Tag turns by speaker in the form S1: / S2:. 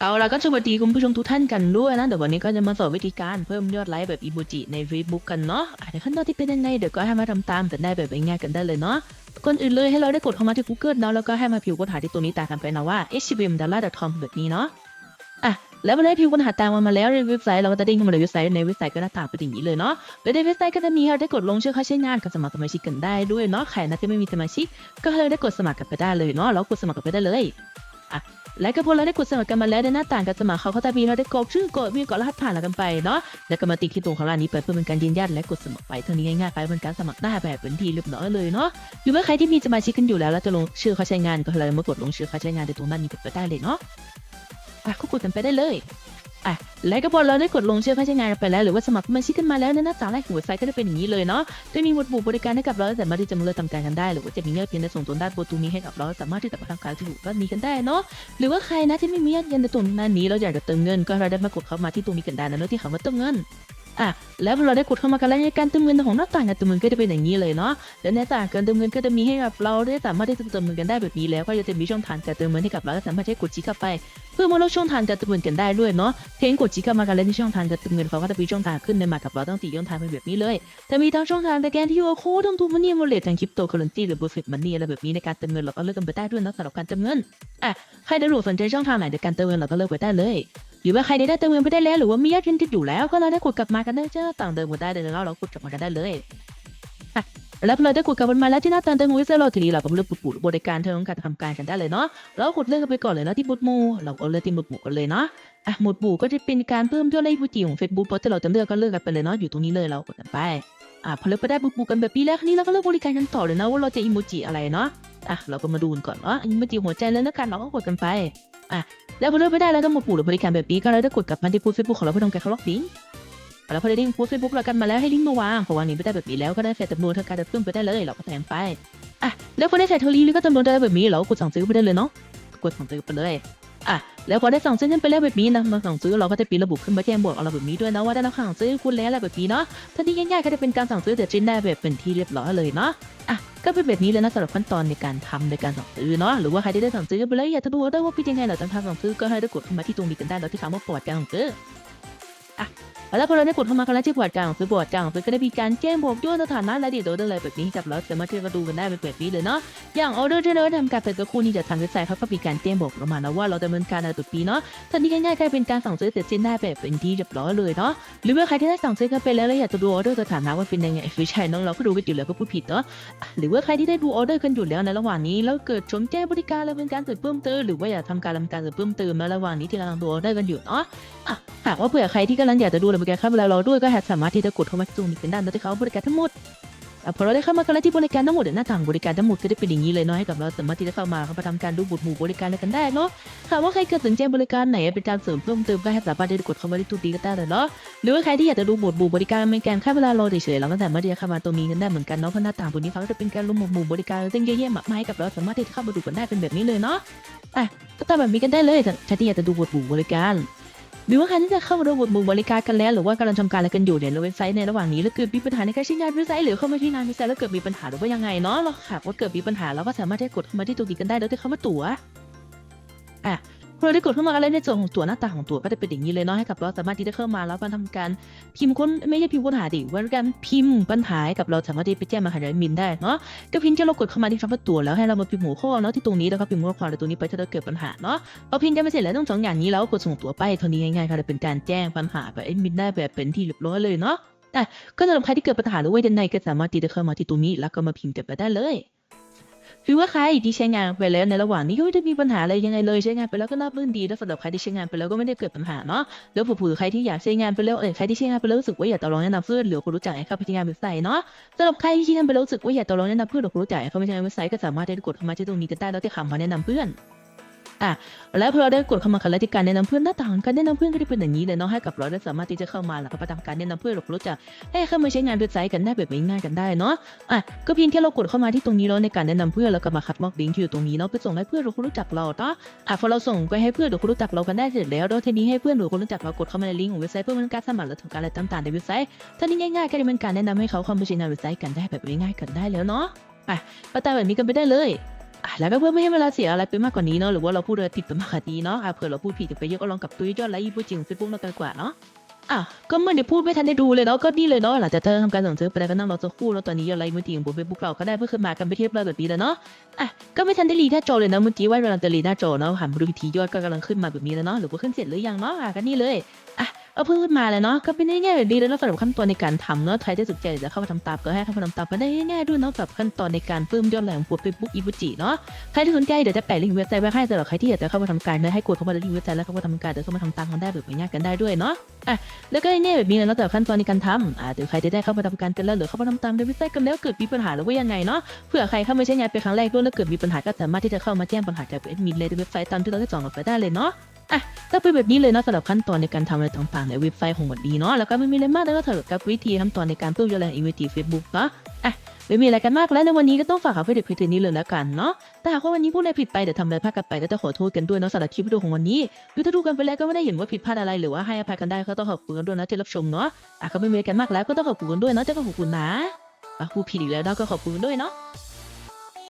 S1: เอาล่ะก็สวัสดีคุณผู้ชมทุกท่านกันด้วยนะ เดี๋ยววันนี้ก็จะมาสอนวิธีการเพิ่มยอดไลค์แบบอีโมจิใน Facebook กันเนาะอะเดี๋ยวขั้นตอนที่เป็นยังไงเดี๋ยวก็ให้มาทำตามกันได้แบบง่ายๆกันได้เลยเนาะก่อนอื่นเลยให้เราได้กดเข้ามาที่ Google เนาะแล้วก็ให้มาพิมพ์ค้นหาที่ตัวนี้ตามกันไปนะว่า hbmdallah.com แบบนี้เนาะอะแล้วเวลาพิมพ์ค้นหาตามมันมาแล้วในเว็บไซต์เราก็จะเด้งเข้ามาในเว็บไซต์ในเว็บไซต์ก็หน้าตาเป็นอย่างนี้เลยเนาะโดยในเว็บไซต์ก็จะมีให้เราได้กดลงชื่อเข้าใช้งานกับสมัครสมาชิกกันได้ด้วยเนาะใครนะที่ไม่มีสมาชิกก็ให้เราได้กดสมัครกันไปได้เลยเนาะแล้วกดสมัครกันไปได้เลยอะ และก็พอเราได้กดสมัครกันมาแล้วในหน้าต่างการสมัครเขาเขาจะบีเราได้กรอกชื่อกดมีกดรหัสผ่านแล้วกันไปเนาะแล้วก็มาติดที่ตรงของร้านนี้ไปเพื่อเป็นการยืนยันและกดสมัครไปเท่านี้ง่ายๆไปเป็นการสมัครหน้าแบบเป็นทีเรียบร้อยเลยเนาะหรือว่าใครที่มีสมาชิกกันอยู่แล้วแล้วจะลงชื่อเขาใช้งานก็เรามากดลงชื่อเขาใช้งานในตรงนั้นนี้ไปได้เลยเนาะอะก็กดกันไปได้เลย อะและก็พอเราได้กดลงชื่อเขาใช้งานไปแล้วหรือว่าสมัครสมาชิกกันมาแล้วในหน้าตางแรกของเว็บไซต์ก็จะเป็นอย่างนี้เลยเนาะจะมีหมวดหมู่บริการให้กับเราสามารถที่จะมาเลือกทำการกันได้ หรือว่าจะมีเงื่อนเพียงในส่งตัวด้านโปรตูนี้ให้กับเราสามารถที่จะมาทำการถูกก็มีกันได้เนาะหรือว่าใครนะที่ไม่มีเงินในตรงนั้นนี้เราอยากจะเติมเงินก็เราได้มากดเข้ามาที่ตรงนี้กันได้นะเนาะที่คำว่าเติมเงิน อะแล้วเราได้กดเข้ามากันแล้วในการเติมเงินของหน้าต่างการเติมเงินก็จะเป็นอย่างนี้เลยเนาะและในต่างการเติมเงินก็จะมีให้กับเราได้สามารถที่จะเติมเงินกันได้แบบนี้แล้ว ก็จะมีช่องทางการเติมเงินให้กับเราสามารถใช้กดชี้เข้าไป เพื่อมาเลือกช่องทางการเติมเงินกันได้ด้วยเนาะเพียงกดชี้เข้ามากันแล้วในช่องทางการเติมเงินเขาก็จะมีช่องทางขึ้นในมากับเราตั้งสี่ช่องทางเป็นแบบนี้เลยจะมีทั้งช่องทางสแกนที่ว่าโค้ดลงทุนมันนี่มูลเลททางคริปโตเคอเรนซีหรือบูฟิตมันนี่อะไรแบบนี้ในการเติมเงินเราก็เลือกกันไปได้ด้วยนะสำหรับการเติมเงินอะใครได้รู้สนใจช่องทางไหนในการเติมเงินเราก็เลือกไปได้เลย หรือว่าใครได้เติมเงินไปได้แล้วหรือว่ามียอดเงินที่อยู่แล้ว ก็เราได้กดกลับมากันได้เจ้าต่างเดิมกันได้เลยแล้วเรากดกลับมากันได้เลยแล้วพอเราได้กดกลับมาแล้วที่หน้าตาเติมเงินเราทีนี้เราก็เลือกปุ่มบริการเท่านั้นการทำการกันได้เลยเนาะเรากดเลือกกันไปก่อนเลยนะที่บุตรมูเราก็เลือกที่บุตรมูกันเลยเนาะอะหมวดหมู่ก็จะเป็นการเพิ่มยอดไลค์ผู้จีของ Facebook เพราะที่เราจะเลือกก็เลือกกันไปเลยเนาะอยู่ตรงนี้เลยเรากดกันไปอะพอเลือกไปได้บุกบุกกันแบบนี้แล้วคราวนี้เราก็เลือกบริการกันต่อเลยนะว่าเราจะอีโมจิอะไรเนาะอะเราก็มาดูก่อนเนาะอีโมจิหัวใจแล้วนะกันเราก็กดกันไปอะ แล้วพอเลือกไปได้แล้วก็หมวดหมู่หรือบริตการแบบนี้ก็เราได้กดกับมาที่โพสเฟซบุ๊กของเราเพื่อทำการเขาล็อกลิงก์แล้วพอได้ลิงก์โพสเฟซบุ๊กเรากันมาแล้วให้ลิงก์มาวางพอวางนี้ไปได้แบบนี้แล้วก็ได้ใส่จำนวนทางการจะเพิ่มไปได้เลยเราก็แทงไปอะแล้วพอได้ใส่เทอรี่ล้วก็จำนวนได้แบบนี้เรากดสั่งซื้อไปได้เลยเนาะกดสั่งซื้อไปเลยอะแล้วพอได้สั่งซื้อกันไปแล้วแบบนี้นะมาสั่งซื้อเราก็จะปีระบุขึ้นมาแจ้งบอกเราแบบนี้ด้วยนะว่าได้รับสั่งซื้อคุณแล้วอะไรแบบนี้เนาะถ้าที่ง่ายๆก็จะเป็นการสั่งซื้อแต่ชิ้นได้แบบเป็นที่เรียบร้อยเลยเนาะอะ ก็เป็นแบบนี้เลยนะสำหรับขั้นตอนในการทำในการสั่งซื้อเนาะหรือว่าใครที่ได้สั่งซื้อไปแล้วอยากจะดูได้ว่าพี่ยังไงเราจากทำสั่งซื้อก็ให้ได้กดเข้ามาที่ตรงนี้กันได้เราที่คำว่าประวัติการสั่งซื้ออะ แล้วพอเราได้กดเข้ามากันแล้วที่ประวัติการสั่งซื้อประวัติการสั่งซื้อก็ได้มีการแจ้งบอกด้วยสถานะรายละเอียดอะไรแบบนี้กับเราสามารถที่จะดูกันได้เป็นแบบนี้เลยเนาะอย่างออเดอร์ที่เราทำการเป็นตัวคู่นี้จะทางเว็บไซต์เขาก็มีการแจ้งบอกเรามานะว่าเราดำเนินการอะไรตัวปีเนาะตอนนี้ง่ายๆก็เป็นการสั่งซื้อเสร็จสิ้นได้แบบเป็นที่เรียบร้อยเลยเนาะหรือว่าใครที่ได้สั่งซื้อกันไปแล้วแล้วอยากจะดูออเดอร์สถานะว่าเป็นยังไงไม่ใช่น้องเราก็ดูกันอยู่แล้วก็พูดผิดเนาะหรือว่าใครที่ได้ดูออเดอร์กันอยู่แล้วในระหว่างนี้แล้วเกิดสนใจบริการอะไรเป็นการเสริมเพิ่มเติมหรือว่าอยากทำการทำการเสริมเพิ่มเติมในระหว่างนี้ที่เราดูออเดอร์กันอยู่เนาะหากว่าเผื่อใครที่กำลังอยากจะดูบริการเข้ามาแล้วเราด้วยก็สามารถที่จะกดเข้ามาซูมเป็นด้านที่เขาบริการทั้งหมดอ่พอเราได้เข้ามากันแล้วที่บริการทั้งหมดเดี๋ยวหน้าต่างบริการทั้งหมดก็จะเป็นอย่างนี้เลยเนาะให้กับเราสามารถที่จะเข้ามาเข้ามาทำการดูบุตรหมู่บริการอะไรกันได้เนาะหากว่าใครเกิดสนใจบริการไหนเป็นการเสริมเพิ่มเติมก็ให้สามารถที่จะกดเข้ามาที่ตัวนี้ก็ได้เลยเนาะหรือว่าใครที่อยากจะดูบุตรหมู่บริการเป็นการแค่เวลารอเฉยๆเราก็สามารถที่จะเข้ามาตรงนี้กันได้เหมือนกันเนาะเพราะหน้าต่างตัวนี้เขาจะเป็นการลงหมู่บริการซึ่งเยอะแยะมากมายกับเราสามารถที่จะเข้ามาดูกันได้เป็นแบบนี้เลยเนาะอะก็ทำแบบนี้กันได้เลยถ้าที่อยากจะดูบุตรหมู่บริการ หรือว่าใครที่จะเข้ามาดูบทบริการกันแล้ว หรือว่ากำลังทำการอะไรกันอยู่เนี่ยในเว็บไซต์ในระหว่างนี้แล้วเกิดมีปัญหาในการใช้งานเว็บไซต์หรือเข้ามาที่งานเว็บไซต์แล้วเกิดมีปัญหาหรือว่ายังไงเนาะเราหากว่าเกิดมีปัญหาเราก็สามารถที่จะกดเข้ามาที่ตัวนี้กันได้แล้วที่คำว่าตั๋วอะ พอเราได้กดเข้ามาแล้วในส่วนของตัวหน้าตาของตัวก็จะเป็นอย่างนี้เลยเนาะให้กับเราสามารถที่จะเข้ามาแล้วมาทำการพิมพ์ค้นไม่ใช่พิมพ์ค้นหาดิว่าการพิมพ์ปัญหาให้กับเราสามารถที่ไปแจ้งมาหาแอดมินได้เนาะก็เพียงแค่เรากดเข้ามาที่คำว่าตัวแล้วให้เรามาพิมพ์หัวข้อเนาะที่ตรงนี้แล้วก็พิมพ์ข้อความในตัวนี้ไปถ้าเราเกิดปัญหาเนาะพอพิมพ์กันไปเสร็จแล้วต้องสองอย่างนี้แล้วกดส่งตัวไปเท่านี้ง่ายๆค่ะจะเป็นการแจ้งปัญหาแบบเอมินได้แบบเป็นที่เรียบร้อยเลยเนาะอ่ก็สำหรับใครที่เกิดปัญหาหรือว่าใดๆก็สามารถที่จะเข้ามาที่ตรงนี้ แล้วก็มาพิมพ์กันไปได้เลย หรือว่าใครที่ใช้งานไปแล้วในระหว่างนี้ก็ไม่ได้มีปัญหาอะไรยังไงเลยใช้งานไปแล้วก็น่าบื่นดีแล้วสำหรับใครที่ใช้งานไปแล้วก็ไม่ได้เกิดปัญหาเนาะแล้วผู้ผู้ใครที่อยากใช้งานไปแล้วเออใครที่ใช้งานไปแล้วรู้สึกว่าอยากจะลองแนะนำเพื่อนหรือคนรู้จักให้เข้าไปใช้งานเว็บไซต์เนาะสำหรับใครที่ใช้งานไปแล้วรู้สึกว่าอยากจะลองแนะนำเพื่อนหรือคนรู้จักให้เข้าไปใช้งานเว็บไซต์ก็สามารถได้กดเข้ามาที่ตรงนี้กันได้แล้วที่คำมาแนะนำเพื่อน อะแล้วพอเราได้กดเข้ามากันแล้วที่การแนะนำเพื่อนหน้าต่างการแนะนำเพื่อนก็จะเป็นอย่างนี้เลยเนาะให้กับเราได้สามารถที่จะเข้ามาแล้วก็ไปทำการแนะนำเพื่อนหรือรู้จักให้เข้ามาใช้งานเว็บไซต์กันได้แบบง่ายๆกันได้เนาะอะก็เพียงแค่เรากดเข้ามาที่ตรงนี้แล้วในการแนะนำเพื่อนแล้วก็มาคัดลอกลิงก์ที่อยู่ตรงนี้เนาะไปส่งให้เพื่อนหรือคนรู้จักเราเนาะอะพอเราส่งไปให้เพื่อนหรือคนรู้จักเรากันได้เสร็จแล้วเราทีนี้ให้เพื่อนหรือคนรู้จักเรากดเข้ามาในลิงก์ของเว็บไซต์เพื่อเป็นการสมัครและทำการอะไรต่างๆในเว็บไซต์ท่านี้ง่ายๆก็จะเป็นการแนะนำให้เขาเข้ามาใช้งานเว็บไซต์กันได้แบบง่ายๆกันได้แล้วเนาะอะก็ตามแบบนี้กันไปได้เลย แล้วก็เพื่อไม่ให้เวลาเสียอะไรไปมากกว่านี้เนาะหรือว่าเราพูดอะไรผิดไปมากกว่านี้เนาะอะเผื่อเราพูดผิดไปเยอะก็ลองกลับตัวยอดไลค์อีพูดจริงเฟซบุ๊กเรากันกว่าเนาะอะก็เมื่อเดี๋ยวพูดไม่ทันได้ดูเลยเนาะก็นี่เลยเนาะหลังจากเธอทำการสั่งซื้อไปแล้วก็นั่งรอสักครู่แล้วตอนนี้ยอดไลค์มือถือบนเฟซบุ๊กเราก็ได้เพื่อขึ้นมากันไปเทียบเลยแบบนี้แล้วเนาะอะก็ไม่ทันได้รีหน้าจอเลยนะเมื่อกี้ว่าเราจะรีหน้าจอเนาะหันมาดูอีกทียอดก็กำลังขึ้นมาแบบนี้แล้วเนาะหรือว่าขึ้นเสร็จหรือยังเนาะอะก็นี่เลยอะ เอาเพิ่งขึ้นมาเลยเนาะก็เป็นง่ายๆแบบนี้เลยเนาะสำหรับขั้นตอนในการทำเนาะใครที่สนใจจะเข้ามาทำตามก็ให้เข้ามาทำตามกันได้ง่ายๆด้วยเนาะกับขั้นตอนในการเพิ่มยอดไลค์ของพวกเฟซบุ๊กอีบุจิเนาะใครที่สนใจเดี๋ยวจะแปะลิงก์เว็บไซต์ไว้ให้สำหรับใครที่อยากจะเข้ามาทำการเนาะให้กดเข้ามาในลิงก์เว็บไซต์แล้วเข้ามาทำการเดี๋ยวเข้ามาทำตามกันได้แบบง่ายๆกันได้ด้วยเนาะอะแล้วก็ง่ายๆแบบนี้เลยเนาะแต่ขั้นตอนในการทำอะเดี๋ยวใครจะได้เข้ามาทำการกันแล้วหรือเข้ามาทำตามในเว็บไซต์กันแล้วเกิดมีปัญหาหรือว่ายังไงเนาะเผื่อใครเข้ามาใช้งานเป็นครั้งแรกด้วยแล้วเกิดมีปัญหาก็สามารถที่จะเข้ามาแจ้งปัญหาจากแอดมินเลยในเว็บไซต์ตามที่เราได้สอนกันไปได้เลยเนาะ อะก็เป็นแบบนี้เลยเนาะสำหรับขั้นตอนในการทำอะไรต่างๆในเว็บไซต์ของวันดีเนาะแล้วก็ไม่มีอะไรมากแล้วก็สำหรับกับวิธีขั้นตอนในการเพิ่มยอดไลค์อีเวนต์เฟซบุ๊กเนาะอะไม่มีอะไรกันมากแล้วในวันนี้ก็ต้องฝากเอาไว้เด็กเพียงเท่านี้เลยแล้วกันเนาะแต่หากว่าวันนี้พูดอะไรผิดไปเดี๋ยวทำอะไรพลาดกันไปก็จะขอโทษกันด้วยเนาะสำหรับคลิปวิดีโอของวันนี้คือถ้าดูกันไปแล้วก็ไม่ได้เห็นว่าผิดพลาดอะไรหรือว่าให้อภัยกันได้ก็ต้องขอบคุณกันด้วยนะที่รับชมเนาะอะก็ไม่มีอะไรกันมากแล้วก็ต้องขอบคุณกันด้วยเนาะจ้าก็ขอบคุณนะอะพูดผิดอีกแล้วเนาะก็ขอบคุณด้วยเนาะ